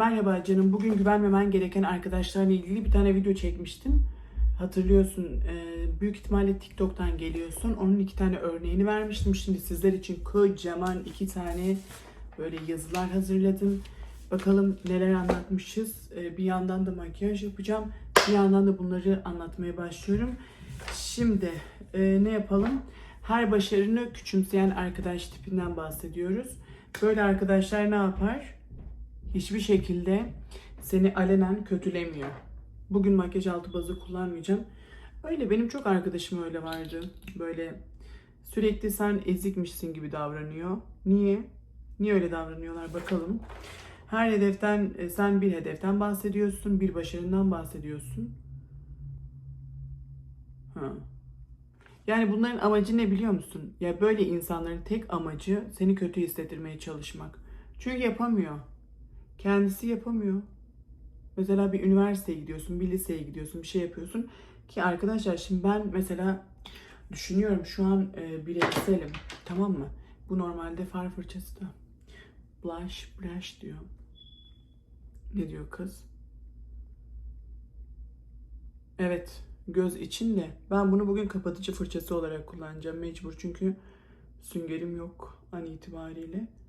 Merhaba canım. Bugün güvenmemen gereken arkadaşlarla ilgili bir tane video çekmiştim. Hatırlıyorsun e, büyük ihtimalle TikTok'tan geliyorsun. Onun iki tane örneğini vermiştim. Şimdi sizler için kocaman iki tane böyle yazılar hazırladım. Bakalım neler anlatmışız. E, Bir yandan da makyaj yapacağım. Bir yandan da bunları anlatmaya başlıyorum. Şimdi e, ne yapalım? Her başarını küçümseyen arkadaş tipinden bahsediyoruz. Böyle arkadaşlar ne yapar? Hiçbir şekilde seni alenen kötülemiyor. Bugün makyaj altı bazı kullanmayacağım. Öyle benim çok arkadaşım öyle vardı. Böyle sürekli sen ezikmişsin gibi davranıyor. Niye? Niye öyle davranıyorlar bakalım. Her hedeften e, sen bir hedeften bahsediyorsun, bir başarından bahsediyorsun. Ha. Yani bunların amacı ne biliyor musun? Ya böyle insanların tek amacı seni kötü hissettirmeye çalışmak. Çünkü yapamıyor. Kendisi yapamıyor. Mesela bir üniversiteye gidiyorsun, bir liseye gidiyorsun, bir şey yapıyorsun. Ki arkadaşlar şimdi ben mesela düşünüyorum şu an e, bireyselim. Tamam mı? Bu normalde far fırçası da. Blush, brush diyor. Ne diyor kız? Evet, göz için de. Ben bunu bugün kapatıcı fırçası olarak kullanacağım mecbur çünkü süngerim yok an itibariyle.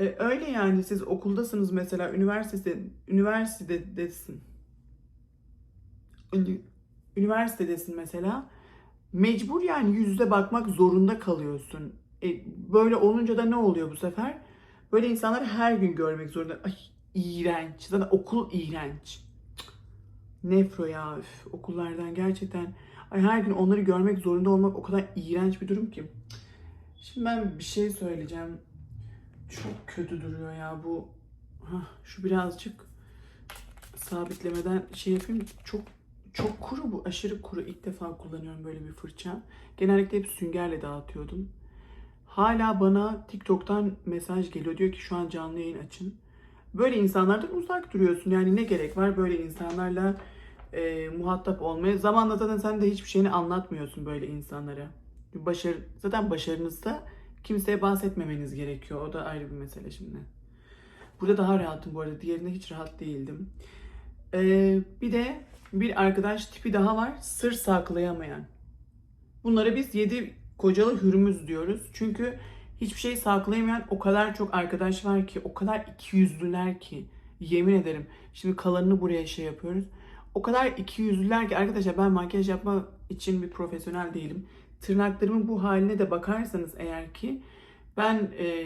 E, öyle yani siz okuldasınız mesela üniversite üniversitedesin. Üniversitedesin mesela. Mecbur yani yüzde bakmak zorunda kalıyorsun. E, böyle olunca da ne oluyor bu sefer? Böyle insanları her gün görmek zorunda. Ay iğrenç. Zaten okul iğrenç. Nefro ya üf, okullardan gerçekten. Ay her gün onları görmek zorunda olmak o kadar iğrenç bir durum ki. Şimdi ben bir şey söyleyeceğim. Çok kötü duruyor ya bu. Hah, şu birazcık sabitlemeden şey yapayım. Çok çok kuru bu. Aşırı kuru. İlk defa kullanıyorum böyle bir fırça. Genellikle hep süngerle dağıtıyordum. Hala bana TikTok'tan mesaj geliyor. Diyor ki şu an canlı yayın açın. Böyle insanlardan uzak duruyorsun. Yani ne gerek var böyle insanlarla e, muhatap olmaya. Zamanla zaten sen de hiçbir şeyini anlatmıyorsun böyle insanlara. Başarı, zaten başarınızda kimseye bahsetmemeniz gerekiyor. O da ayrı bir mesele şimdi. Burada daha rahatım bu arada. Diğerinde hiç rahat değildim. Ee, bir de bir arkadaş tipi daha var. Sır saklayamayan. Bunlara biz yedi kocalı hürümüz diyoruz. Çünkü hiçbir şey saklayamayan o kadar çok arkadaş var ki, o kadar ikiyüzlüler ki. Yemin ederim. Şimdi kalanını buraya şey yapıyoruz. O kadar ikiyüzlüler ki arkadaşlar ben makyaj yapma için bir profesyonel değilim. Tırnaklarımın bu haline de bakarsanız eğer ki ben e,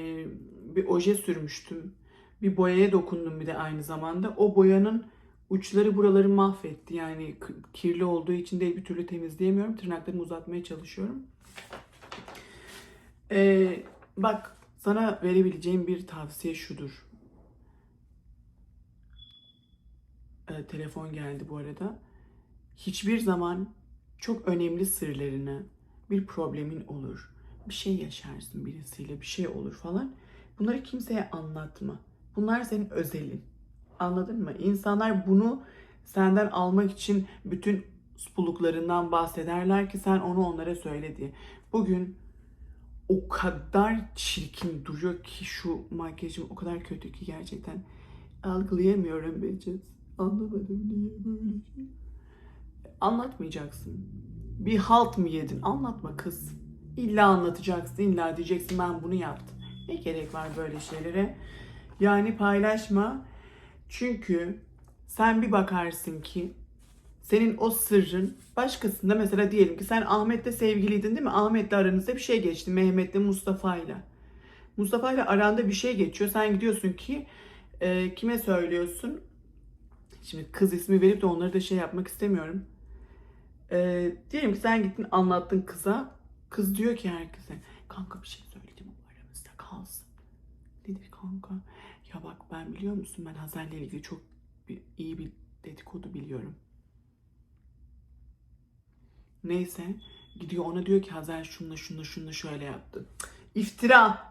bir oje sürmüştüm. Bir boyaya dokundum bir de aynı zamanda. O boyanın uçları buraları mahvetti. Yani kirli olduğu için de bir türlü temizleyemiyorum. Tırnaklarımı uzatmaya çalışıyorum. E, bak sana verebileceğim bir tavsiye şudur. E, telefon geldi bu arada. Hiçbir zaman çok önemli sırlarını, bir problemin olur, bir şey yaşarsın birisiyle, bir şey olur falan. Bunları kimseye anlatma. Bunlar senin özelin. Anladın mı? İnsanlar bunu senden almak için bütün buluklarından bahsederler ki sen onu onlara söyle diye. Bugün o kadar çirkin duruyor ki şu makyajım o kadar kötü ki gerçekten algılayamıyorum Becet. Anlamadım niye böyle şey. Anlatmayacaksın. Bir halt mı yedin? Anlatma kız. İlla anlatacaksın, illa diyeceksin ben bunu yaptım. Ne gerek var böyle şeylere? Yani paylaşma. Çünkü sen bir bakarsın ki senin o sırrın başkasında mesela diyelim ki sen Ahmet'le sevgiliydin değil mi? Ahmet'le aranızda bir şey geçti. Mehmet'le Mustafa'yla. Mustafa'yla aranda bir şey geçiyor. Sen gidiyorsun ki e, kime söylüyorsun? Şimdi kız ismi verip de onları da şey yapmak istemiyorum. Ee, diyelim ki sen gittin anlattın kıza. Kız diyor ki herkese kanka bir şey söyleyeceğim ama aramızda kalsın. Nedir kanka? Ya bak ben biliyor musun ben Hazal'le ilgili çok bir, iyi bir dedikodu biliyorum. Neyse gidiyor ona diyor ki Hazal şunla şunla şunla şöyle yaptı. İftira.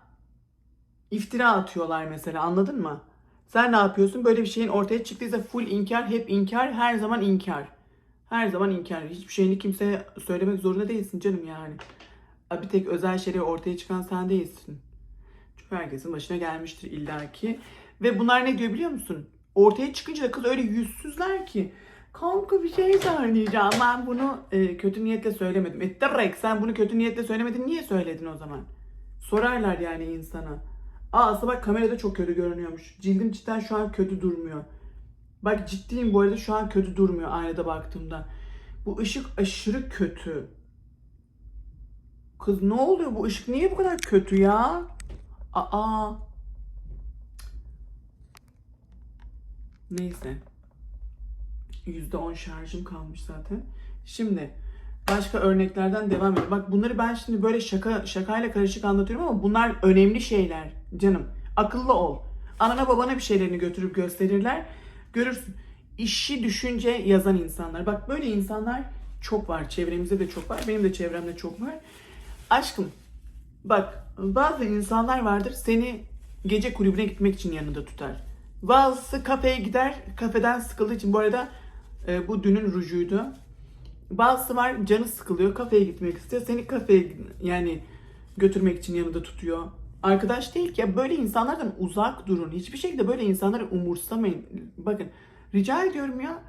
İftira atıyorlar mesela anladın mı? Sen ne yapıyorsun? Böyle bir şeyin ortaya çıktıysa full inkar, hep inkar, her zaman inkar. Her zaman inkar. Hiçbir şeyini kimseye söylemek zorunda değilsin canım yani. Bir tek özel şeyleri ortaya çıkan sen değilsin. Çünkü herkesin başına gelmiştir illaki. Ve bunlar ne diyor biliyor musun? Ortaya çıkınca da kız öyle yüzsüzler ki. Kanka bir şey söyleyeceğim. Ben bunu e, kötü niyetle söylemedim. E direkt sen bunu kötü niyetle söylemedin. Niye söyledin o zaman? Sorarlar yani insana. Aa aslında bak kamerada çok kötü görünüyormuş. Cildim cidden şu an kötü durmuyor. Bak ciddiyim bu arada şu an kötü durmuyor aynada baktığımda. Bu ışık aşırı kötü. Kız ne oluyor bu ışık niye bu kadar kötü ya? Aa. Neyse. %10 şarjım kalmış zaten. Şimdi başka örneklerden devam edelim. Bak bunları ben şimdi böyle şaka şakayla karışık anlatıyorum ama bunlar önemli şeyler canım. Akıllı ol. Anana babana bir şeylerini götürüp gösterirler. Görürsün. İşi düşünce yazan insanlar. Bak böyle insanlar çok var. Çevremizde de çok var. Benim de çevremde çok var. Aşkım bak bazı insanlar vardır seni gece kulübüne gitmek için yanında tutar. Bazısı kafeye gider kafeden sıkıldığı için. Bu arada e, bu dünün rujuydu. Bazısı var canı sıkılıyor kafeye gitmek istiyor. Seni kafeye yani götürmek için yanında tutuyor. Arkadaş değil ki böyle insanlardan uzak durun. Hiçbir şekilde böyle insanları umursamayın. Bakın rica ediyorum ya.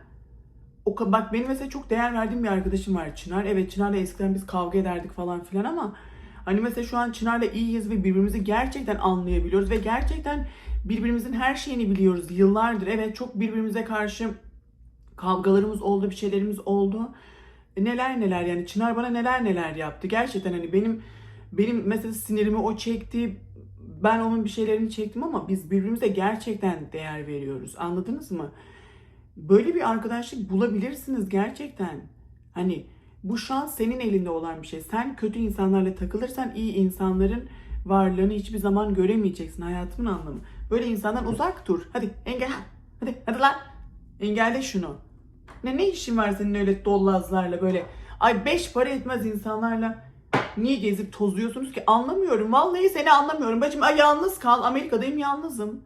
O bak benim mesela çok değer verdiğim bir arkadaşım var Çınar. Evet Çınar'la eskiden biz kavga ederdik falan filan ama hani mesela şu an Çınar'la iyiyiz ve birbirimizi gerçekten anlayabiliyoruz ve gerçekten birbirimizin her şeyini biliyoruz yıllardır. Evet çok birbirimize karşı kavgalarımız oldu, bir şeylerimiz oldu. E, Neler neler yani Çınar bana neler neler yaptı. Gerçekten hani benim benim mesela sinirimi o çekti. Ben onun bir şeylerini çektim ama biz birbirimize gerçekten değer veriyoruz. Anladınız mı? Böyle bir arkadaşlık bulabilirsiniz gerçekten. Hani bu şans senin elinde olan bir şey. Sen kötü insanlarla takılırsan iyi insanların varlığını hiçbir zaman göremeyeceksin. Hayatımın anlamı. Böyle insandan uzak dur. Hadi engel. Hadi hadi lan. Engelle şunu. Ne ne işin var senin öyle dollazlarla böyle ay beş para etmez insanlarla niye gezip tozuyorsunuz ki anlamıyorum. Vallahi seni anlamıyorum. Bacım ay yalnız kal. Amerika'dayım yalnızım.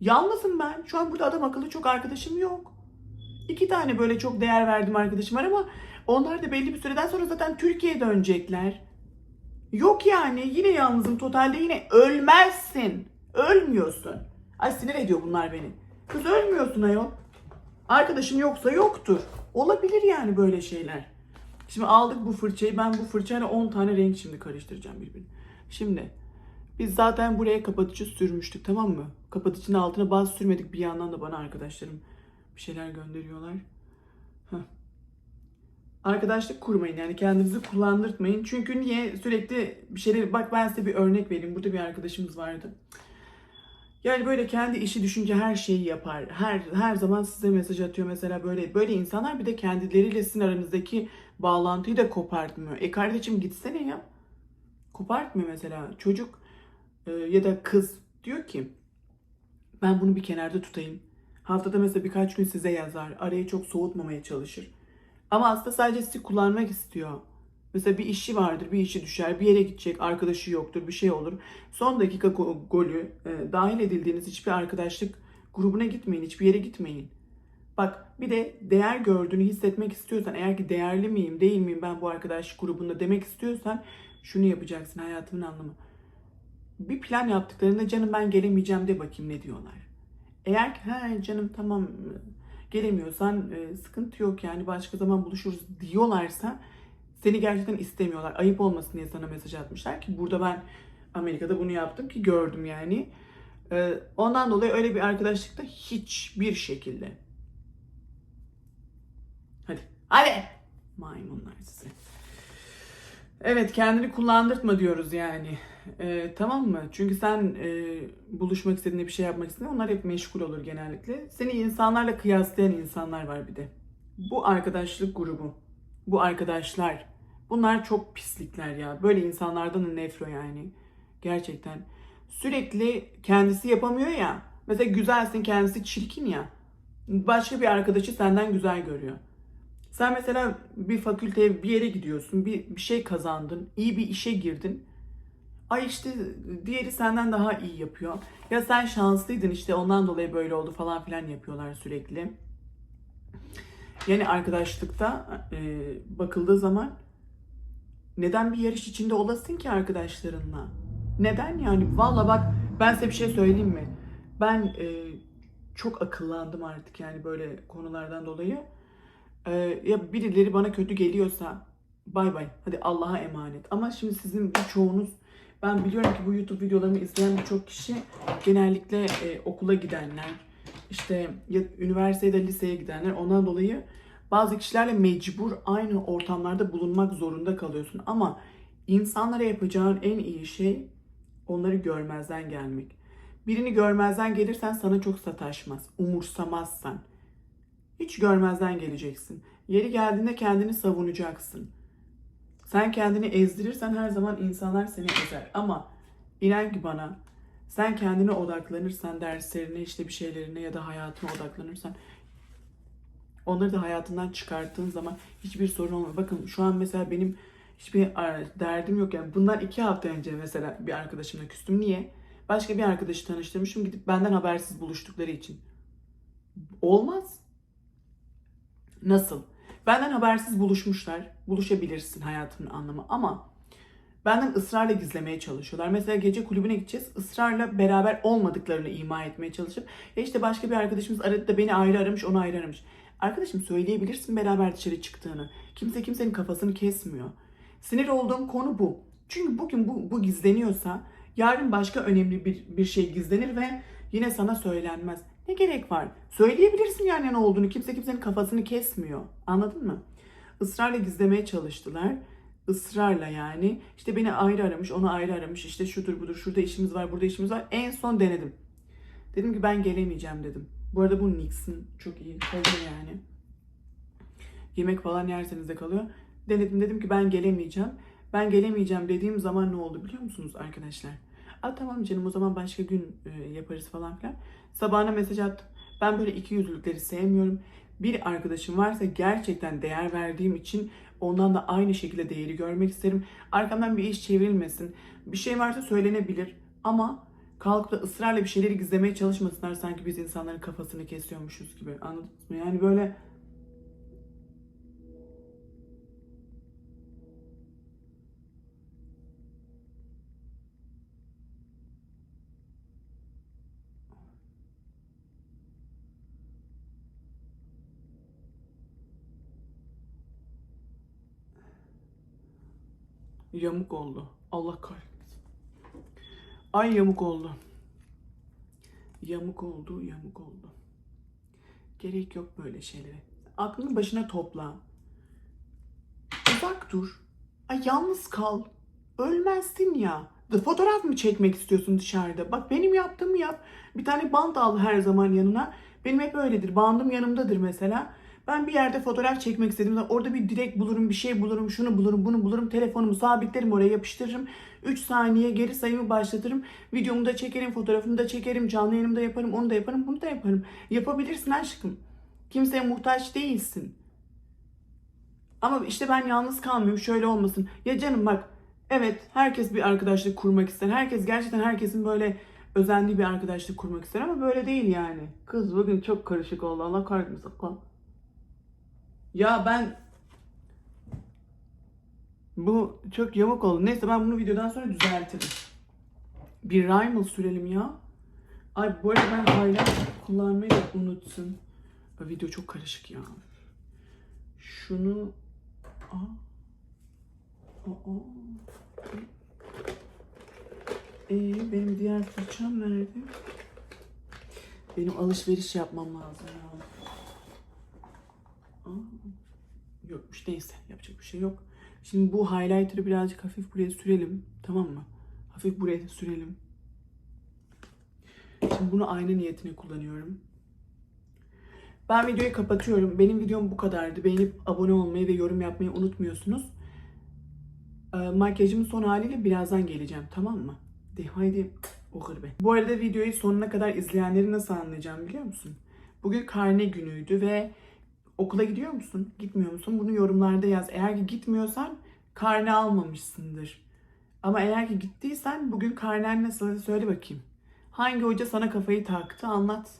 Yalnızım ben. Şu an burada adam akıllı çok arkadaşım yok. İki tane böyle çok değer verdiğim arkadaşım var ama onlar da belli bir süreden sonra zaten Türkiye'ye dönecekler. Yok yani yine yalnızım totalde yine ölmezsin. Ölmüyorsun. Ay sinir ediyor bunlar beni. Kız ölmüyorsun ayol. Arkadaşım yoksa yoktur. Olabilir yani böyle şeyler. Şimdi aldık bu fırçayı. Ben bu fırçayla 10 tane renk şimdi karıştıracağım birbirine. Şimdi biz zaten buraya kapatıcı sürmüştük tamam mı? Kapatıcının altına baz sürmedik. Bir yandan da bana arkadaşlarım bir şeyler gönderiyorlar. Heh. Arkadaşlık kurmayın yani kendinizi kullandırtmayın. Çünkü niye sürekli bir şeyler... Bak ben size bir örnek vereyim. Burada bir arkadaşımız vardı. Yani böyle kendi işi düşünce her şeyi yapar. Her her zaman size mesaj atıyor mesela böyle. Böyle insanlar bir de kendileriyle sizin aranızdaki bağlantıyı da kopartmıyor. E kardeşim gitsene ya. Kopartmıyor mesela. Çocuk e, ya da kız diyor ki ben bunu bir kenarda tutayım. Haftada mesela birkaç gün size yazar. Arayı çok soğutmamaya çalışır. Ama aslında sadece sizi kullanmak istiyor. Mesela bir işi vardır, bir işi düşer, bir yere gidecek, arkadaşı yoktur, bir şey olur. Son dakika go- golü e, dahil edildiğiniz hiçbir arkadaşlık grubuna gitmeyin, hiçbir yere gitmeyin. Bak bir de değer gördüğünü hissetmek istiyorsan, eğer ki değerli miyim, değil miyim ben bu arkadaşlık grubunda demek istiyorsan şunu yapacaksın hayatımın anlamı. Bir plan yaptıklarında canım ben gelemeyeceğim de bakayım ne diyorlar. Eğer ki he canım tamam gelemiyorsan e, sıkıntı yok yani başka zaman buluşuruz diyorlarsa seni gerçekten istemiyorlar. Ayıp olmasın diye sana mesaj atmışlar ki burada ben Amerika'da bunu yaptım ki gördüm yani. Ee, ondan dolayı öyle bir arkadaşlıkta hiçbir şekilde. Hadi. Hadi. Maymunlar size. Evet kendini kullandırtma diyoruz yani. Ee, tamam mı? Çünkü sen e, buluşmak istediğinde bir şey yapmak istediğinde onlar hep meşgul olur genellikle. Seni insanlarla kıyaslayan insanlar var bir de. Bu arkadaşlık grubu bu arkadaşlar. Bunlar çok pislikler ya. Böyle insanlardan nefro yani. Gerçekten. Sürekli kendisi yapamıyor ya. Mesela güzelsin kendisi çirkin ya. Başka bir arkadaşı senden güzel görüyor. Sen mesela bir fakülteye bir yere gidiyorsun. Bir, bir şey kazandın. iyi bir işe girdin. Ay işte diğeri senden daha iyi yapıyor. Ya sen şanslıydın işte ondan dolayı böyle oldu falan filan yapıyorlar sürekli. Yani arkadaşlıkta e, bakıldığı zaman neden bir yarış içinde olasın ki arkadaşlarınla? Neden yani? Valla bak ben size bir şey söyleyeyim mi? Ben e, çok akıllandım artık yani böyle konulardan dolayı. Ee, ya birileri bana kötü geliyorsa bay bay hadi Allah'a emanet. Ama şimdi sizin birçoğunuz ben biliyorum ki bu YouTube videolarımı izleyen birçok kişi genellikle e, okula gidenler, işte ya, üniversitede liseye gidenler ondan dolayı bazı kişilerle mecbur aynı ortamlarda bulunmak zorunda kalıyorsun. Ama insanlara yapacağın en iyi şey onları görmezden gelmek. Birini görmezden gelirsen sana çok sataşmaz, umursamazsan. Hiç görmezden geleceksin. Yeri geldiğinde kendini savunacaksın. Sen kendini ezdirirsen her zaman insanlar seni ezer. Ama inan ki bana sen kendine odaklanırsan derslerine işte bir şeylerine ya da hayatına odaklanırsan onları da hayatından çıkarttığın zaman hiçbir sorun olmuyor. Bakın şu an mesela benim hiçbir derdim yok. Yani bundan iki hafta önce mesela bir arkadaşımla küstüm. Niye? Başka bir arkadaşı tanıştırmışım gidip benden habersiz buluştukları için. Olmaz. Nasıl? Benden habersiz buluşmuşlar. Buluşabilirsin hayatının anlamı ama benden ısrarla gizlemeye çalışıyorlar. Mesela gece kulübüne gideceğiz. ısrarla beraber olmadıklarını ima etmeye çalışıp ya işte başka bir arkadaşımız aradı da beni ayrı aramış, onu ayrı aramış. Arkadaşım söyleyebilirsin beraber dışarı çıktığını. Kimse kimsenin kafasını kesmiyor. Sinir olduğum konu bu. Çünkü bugün bu, bu gizleniyorsa yarın başka önemli bir, bir şey gizlenir ve yine sana söylenmez. Ne gerek var? Söyleyebilirsin yani ne olduğunu. Kimse kimsenin kafasını kesmiyor. Anladın mı? Israrla gizlemeye çalıştılar. Israrla yani. İşte beni ayrı aramış, onu ayrı aramış. İşte şudur budur, şurada işimiz var, burada işimiz var. En son denedim. Dedim ki ben gelemeyeceğim dedim. Bu arada bu Nix'in çok iyi kalıyor yani. Yemek falan yerseniz de kalıyor. Denedim dedim ki ben gelemeyeceğim. Ben gelemeyeceğim dediğim zaman ne oldu biliyor musunuz arkadaşlar? Aa tamam canım o zaman başka gün e, yaparız falan filan. Sabahına mesaj attım. Ben böyle iki yüzlülükleri sevmiyorum. Bir arkadaşım varsa gerçekten değer verdiğim için ondan da aynı şekilde değeri görmek isterim. Arkamdan bir iş çevrilmesin. Bir şey varsa söylenebilir ama kalkıp da ısrarla bir şeyleri gizlemeye çalışmasınlar sanki biz insanların kafasını kesiyormuşuz gibi. Anladınız mı? Yani böyle Yamuk oldu. Allah kahretsin. Ay yamuk oldu. Yamuk oldu, yamuk oldu. Gerek yok böyle şeylere. Aklını başına topla. Uzak dur. Ay yalnız kal. Ölmezsin ya. The fotoğraf mı çekmek istiyorsun dışarıda? Bak benim yaptığımı yap. Bir tane bant al her zaman yanına. Benim hep öyledir. Bandım yanımdadır mesela. Ben bir yerde fotoğraf çekmek istediğimde orada bir direk bulurum, bir şey bulurum, şunu bulurum, bunu bulurum. Telefonumu sabitlerim oraya yapıştırırım. 3 saniye geri sayımı başlatırım. Videomu da çekerim, fotoğrafımı da çekerim, canlı yayınımı da yaparım, onu da yaparım, bunu da yaparım. Yapabilirsin aşkım. Kimseye muhtaç değilsin. Ama işte ben yalnız kalmıyorum, şöyle olmasın. Ya canım bak, evet herkes bir arkadaşlık kurmak ister. Herkes gerçekten herkesin böyle özendiği bir arkadaşlık kurmak ister ama böyle değil yani. Kız bugün çok karışık oldu. Allah kahretmesin. Ya ben bu çok yamuk oldu. Neyse ben bunu videodan sonra düzeltirim. Bir Rimmel sürelim ya. Ay bu arada ben hala kullanmayı da unuttum. Ay, Video çok karışık ya. Şunu... Aa. Aa. Ee, benim diğer fırçam nerede? Benim alışveriş yapmam lazım ya. Aa, Yokmuş neyse yapacak bir şey yok. Şimdi bu highlighter'ı birazcık hafif buraya sürelim. Tamam mı? Hafif buraya sürelim. Şimdi bunu ayna niyetine kullanıyorum. Ben videoyu kapatıyorum. Benim videom bu kadardı. Beğenip abone olmayı ve yorum yapmayı unutmuyorsunuz. Ee, makyajımın son haliyle birazdan geleceğim. Tamam mı? De haydi okur be. Bu arada videoyu sonuna kadar izleyenleri nasıl anlayacağım biliyor musun? Bugün karne günüydü ve okula gidiyor musun? Gitmiyor musun? Bunu yorumlarda yaz. Eğer ki gitmiyorsan karne almamışsındır. Ama eğer ki gittiysen bugün karnen nasıl söyle bakayım. Hangi hoca sana kafayı taktı anlat.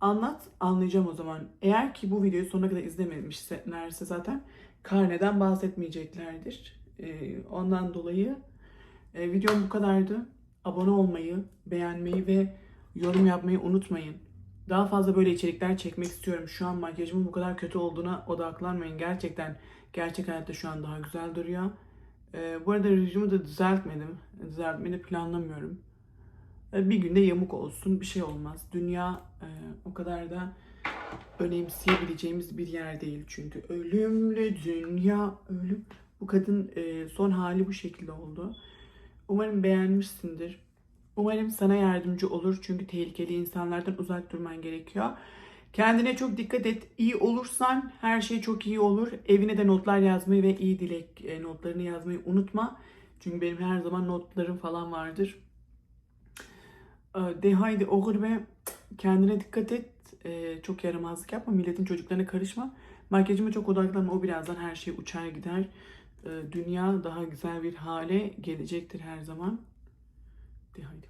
Anlat anlayacağım o zaman. Eğer ki bu videoyu sonuna kadar izlememişlerse zaten karneden bahsetmeyeceklerdir. Ee, ondan dolayı e, videom bu kadardı. Abone olmayı, beğenmeyi ve yorum yapmayı unutmayın. Daha fazla böyle içerikler çekmek istiyorum. Şu an makyajımın bu kadar kötü olduğuna odaklanmayın. Gerçekten gerçek hayatta şu an daha güzel duruyor. Ee, bu arada rujumu da düzeltmedim. Düzeltmeyi de planlamıyorum. Ee, bir günde yamuk olsun bir şey olmaz. Dünya e, o kadar da önemseyebileceğimiz bir yer değil çünkü. Ölümlü dünya, ölüm. Bu kadın e, son hali bu şekilde oldu. Umarım beğenmişsindir. Umarım sana yardımcı olur çünkü tehlikeli insanlardan uzak durman gerekiyor. Kendine çok dikkat et. İyi olursan her şey çok iyi olur. Evine de notlar yazmayı ve iyi dilek e, notlarını yazmayı unutma. Çünkü benim her zaman notlarım falan vardır. E, De haydi okur ve kendine dikkat et. E, Çok yaramazlık yapma. Milletin çocuklarına karışma. Makyajıma çok odaklanma. O birazdan her şey uçar gider. E, Dünya daha güzel bir hale gelecektir her zaman. De haydi.